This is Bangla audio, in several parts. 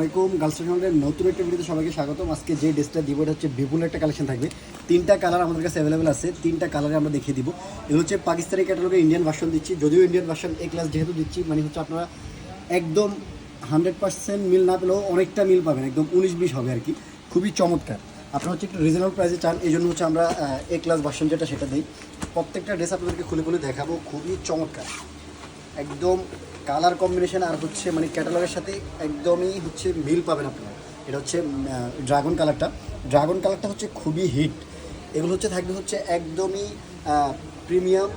আসসালামাইকুম গার্লস নতুন একটা ভিডিওতে সবাইকে স্বাগতম। আজকে যে ড্রেসটা দিব, এটা হচ্ছে বিপুল একটা কালেকশন থাকবে। তিনটা কালার আমাদের কাছে অ্যাভেলেবেল আছে। তিনটা কালারে আমরা দেখিয়ে দিব। এগুলো হচ্ছে পাকিস্তানি ক্যাটালগে ইন্ডিয়ান ভার্সন দিচ্ছি। যদিও ইন্ডিয়ান ভার্সন এ ক্লাস যেহেতু দিচ্ছি মানে হচ্ছে আপনারা একদম হান্ড্রেড পার্সেন্ট মিল না পেলেও অনেকটা মিল পাবেন। একদম উনিশ বিশ হবে আর কি। খুবই চমৎকার। আপনারা হচ্ছে একটু রিজনেবল প্রাইসে চান এই জন্য হচ্ছে আমরা এ ক্লাস ভার্সন যেটা সেটা দিই। প্রত্যেকটা ড্রেস আপনাদেরকে খুলে খুলে দেখাবো। খুবই চমৎকার। একদম কালার কম্বিনেশন আর হচ্ছে মানে ক্যাটালগের সাথে একদমই হচ্ছে মিল পাবেন আপনারা এটা হচ্ছে ড্রাগন কালারটা। ড্রাগন কালারটা হচ্ছে খুবই হিট। এগুলো হচ্ছে থাকবে হচ্ছে একদমই প্রিমিয়াম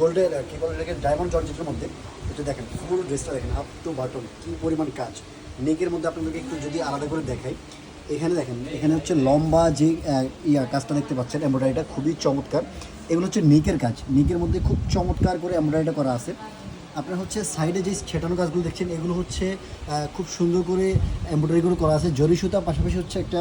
গোল্ডের কী বলে এটাকে? ডায়মন্ড জর্জেটের মধ্যে। এটা দেখেন পুরো ড্রেসটা দেখেন আপ টু বাটন কী পরিমাণ কাজ। নেকের মধ্যে আপনাদেরকে একটু যদি আলাদা করে দেখাই, এখানে দেখেন, এখানে হচ্ছে লম্বা যে ইয়া কাজটা দেখতে পাচ্ছেন এমব্রয়ডারিটা খুবই চমৎকার। এগুলো হচ্ছে নিকের কাজ। নিকের মধ্যে খুব চমৎকার করে এমব্রয়ডারিটা করা আছে। আপনার হচ্ছে সাইডে যে ছেটানো কাজগুলো দেখছেন, এগুলো হচ্ছে খুব সুন্দর করে এমব্রয়ডারি করে করা আছে। জরি সুতা, পাশাপাশি হচ্ছে একটা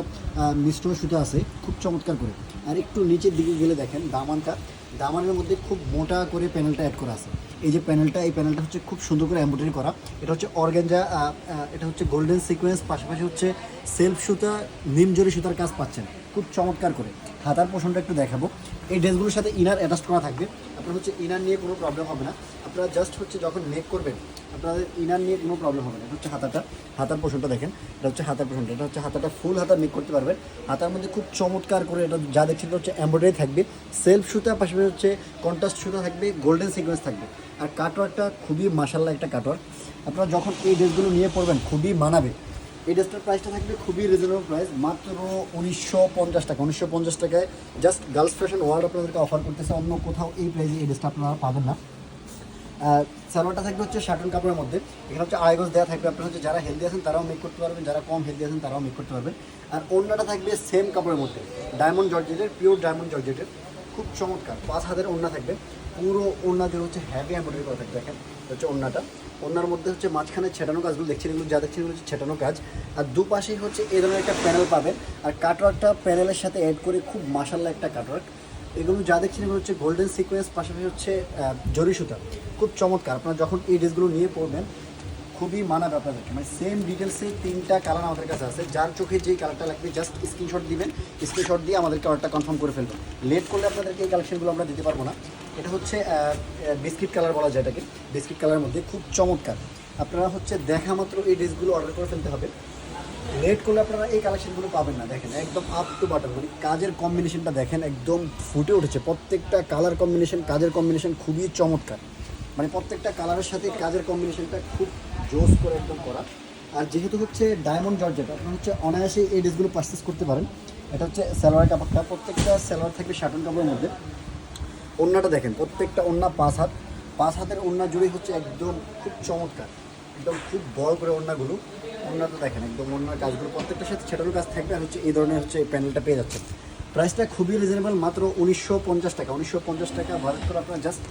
মিষ্ট সুতা আছে, খুব চমৎকার করে। আর একটু নিচের দিকে গেলে দেখেন দামানটা দামানের মধ্যে খুব মোটা করে প্যানেলটা অ্যাড করা আছে। এই যে প্যানেলটা এই প্যানেলটা হচ্ছে খুব সুন্দর করে এমব্রয়ডারি করা। এটা হচ্ছে অর্গেঞ্জা এটা হচ্ছে গোল্ডেন সিকোয়েন্স পাশাপাশি হচ্ছে সেলফ সুতা, নিমজরি সুতার কাজ পাচ্ছেন। খুব চমৎকার করে। হাতার পোষণটা একটু দেখাবো। এই ড্রেসগুলোর সাথে ইনার অ্যাটাচ করা থাকবে। আপনার হচ্ছে ইনার নিয়ে কোনো প্রবলেম হবে না। আপনারা জাস্ট হচ্ছে যখন মেক করবেন আপনাদের ইনার নিয়ে কোনো প্রবলেম হবে না। হচ্ছে হাতাটা। হাতার পোষণটা দেখেন। এটা হচ্ছে হাতার পোষণটা এটা হচ্ছে হাতাটা ফুল হাতা নেক করতে পারবেন। হাতার মধ্যে খুব চমৎকার করে এটা যা দেখছেন হচ্ছে এমব্রয়ডারি থাকবে। সেলফ সুতা, পাশাপাশি হচ্ছে কন্ট্রাস্ট সুতা থাকবে গোল্ডেন সিকোয়েন্স থাকবে। আর কাটওয়ার্কটা খুবই মাসাল্লাহ একটা কাটওয়ার্ক আপনারা যখন এই ড্রেসগুলো নিয়ে পড়বেন খুবই মানাবে। এই ড্রেসটার প্রাইসটা থাকবে খুবই রিজনেবল প্রাইস মাত্র উনিশশো পঞ্চাশ টাকা। উনিশশো পঞ্চাশ টাকায় জাস্ট গার্লস ফ্যাশন ওয়ার্ল্ড আপনাদেরকে অফার করতেছে। অন্য কোথাও এই প্রাইসে এই ড্রেসটা আপনারা পাবেন না। সালোয়ারটা থাকবে হচ্ছে শাটন কাপড়ের মধ্যে। এখানে হচ্ছে আড়াই দেওয়া থাকবে। আপনার হচ্ছে যারা হেলদি আছেন, তারাও মেক করতে পারবেন। যারা কম হেলদি আছেন, তারাও মেক করতে পারবেন। আর ওড়নাটা থাকবে সেম কাপড়ের মধ্যে। ডায়মন্ড জর্জেটের পিওর ডায়মন্ড জর্জেটের খুব চমৎকার। পাঁচ হাতের ওড়না থাকবে। পুরো ওড়না হচ্ছে হ্যাভি এমব্রয়ডারি করা থাকবে। দেখেন হচ্ছে ওড়নাটা। ওড়নার মধ্যে হচ্ছে মাঝখানে ছেটানো কাজগুলো দেখছেন এগুলো, যা দেখছেন হচ্ছে ছেটানো কাজ। আর দুপাশেই হচ্ছে এই ধরনের একটা প্যানেল পাবেন। আর কাটওয়ার্কটা প্যানেলের সাথে অ্যাড করে খুব মাসাল্লা একটা কাটওয়ার্ক এগুলো যা দেখছেন এগুলো হচ্ছে গোল্ডেন সিকোয়েন্স পাশাপাশি হচ্ছে জরি সুতা। খুব চমৎকার। আপনারা যখন এই ড্রেসগুলো নিয়ে পড়বেন খুবই মানাবে আপনাদেরকে। মানে সেম ডিটেলসে তিনটা কালার আমাদের কাছে আছে। যার চোখে যেই কালারটা লাগবে জাস্ট স্ক্রিনশট দিবেন। স্ক্রিনশট দিয়ে আমাদের কালারটা কনফার্ম করে ফেলবেন। লেট করলে আপনাদেরকে এই কালেকশনগুলো আমরা দিতে পারব না। এটা হচ্ছে বিস্কিট কালার বলা যায় এটাকে। বিস্কিট কালারের মধ্যে। খুব চমৎকার। আপনারা হচ্ছে দেখা মাত্র এই ড্রেসগুলো অর্ডার করে ফেলতে হবে। লেট করলে আপনারা এই কালেকশনগুলো পাবেন না, দেখেন, একদম আপ টু বাটন মানে কাজের কম্বিনেশনটা দেখেন, একদম ফুটে উঠেছে। প্রত্যেকটা কালার কম্বিনেশন কাজের কম্বিনেশন খুবই চমৎকার। মানে প্রত্যেকটা কালারের সাথে কাজের কম্বিনেশনটা খুব জোস করে একদম করা। আর যেহেতু হচ্ছে ডায়মন্ড জর্জেট, আপনারা হচ্ছে অনায়াসে এই ড্রেসগুলো পারচেস করতে পারেন। এটা হচ্ছে স্যালোয়ার কাপড়টা, প্রত্যেকটা স্যালোয়ার থাকবে শাটন কাপড়ের মধ্যে। ওড়নাটা দেখেন, প্রত্যেকটা ওড়না পাঁচ হাত। পাঁচ হাতের ওড়না জুড়ে হচ্ছে একদম খুব চমৎকার। একদম খুব বড় করে ওড়নাগুলো ওড়নাটা দেখেন, একদম ওড়নার কাজগুলো প্রত্যেকটার সাথে ছেটানো কাজ থাকবে আর হচ্ছে এই ধরনের হচ্ছে এই প্যানেলটা পেয়ে যাচ্ছেন। প্রাইসটা খুবই রিজনেবল মাত্র উনিশশো পঞ্চাশ টাকা, উনিশশো পঞ্চাশ টাকা ভারত করে আপনারা জাস্ট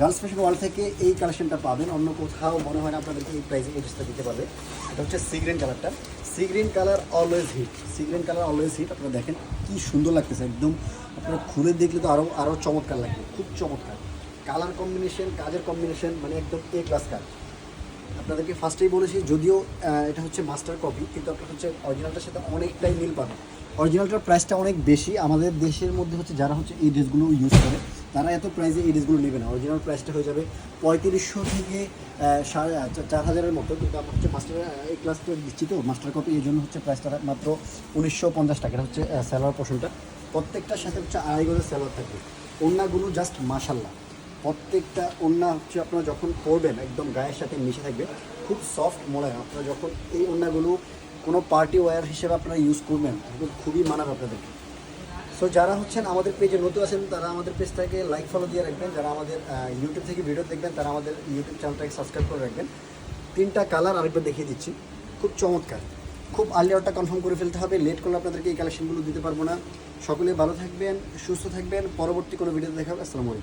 গার্লস ফ্যাশন ওয়ার্ল্ড থেকে এই কালেকশনটা পাবেন। অন্য কোথাও মনে হয় না আপনাদেরকে এই প্রাইসে এই ড্রেসটা দিতে পারবে। এটা হচ্ছে সি গ্রিন কালারটা sea green colour always hit sea green colour always hit আপনারা দেখেন কি সুন্দর লাগতেছে, একদম আপনারা খুলে দেখলে তো আরও আরও চমৎকার লাগবে, খুব চমৎকার। কালার কম্বিনেশন কাজের কম্বিনেশন মানে একদম এ ক্লাস কাজ আপনাদেরকে ফার্স্টেই বলেছি, যদিও এটা হচ্ছে মাস্টার কপি কিন্তু আপনার হচ্ছে অরিজিনালটার সাথে অনেকটাই মিল পাবেন। অরিজিনালটার প্রাইসটা অনেক বেশি। আমাদের দেশের মধ্যে হচ্ছে যারা হচ্ছে এই ড্রেসগুলো ইউজ করে, তারা এত প্রাইসে এই ড্রেসগুলো নেবে না। অরিজিনাল প্রাইসটা হয়ে যাবে পঁয়ত্রিশশো থেকে সাড়ে চার হাজারের মতো। কিন্তু আমরা হচ্ছে মাস্টার এই ক্লাসটা দিচ্ছি তো মাস্টার কপি এই জন্য হচ্ছে প্রাইসটা মাত্র উনিশশো পঞ্চাশ টাকা। হচ্ছে স্যালোয়ার পোর্শনটা প্রত্যেকটার সাথে হচ্ছে আড়াই গজের স্যালোয়ার থাকবে। অন্যগুলো জাস্ট মাসাল্লাহ প্রত্যেকটা ওড়না হচ্ছে আপনারা যখন পরবেন, একদম গায়ের সাথে মিশে থাকবে, খুব সফট হয়। আপনারা যখন এই ওড়নাগুলো কোনো পার্টি ওয়্যার হিসেবে আপনারা ইউজ করবেন, তখন খুবই মানাবে আপনাদেরকে। সো যারা হচ্ছেন আমাদের পেজে নতুন আছেন, তারা আমাদের পেজটাকে লাইক ফলো দিয়ে রাখবেন। যারা আমাদের ইউটিউব থেকে ভিডিও দেখবেন, তারা আমাদের ইউটিউব চ্যানেলটাকে সাবস্ক্রাইব করে রাখবেন। তিনটা কালার আরেকবার দেখিয়ে দিচ্ছি। খুব চমৎকার। খুব আর্লি আউটটা কনফার্ম করে ফেলতে হবে। লেট করলে আপনাদেরকে এই কালেকশনগুলো দিতে পারব না। সকলে ভালো থাকবেন, সুস্থ থাকবেন। পরবর্তী কোনো ভিডিও দেখাবে আসসালামু আলাইকুম।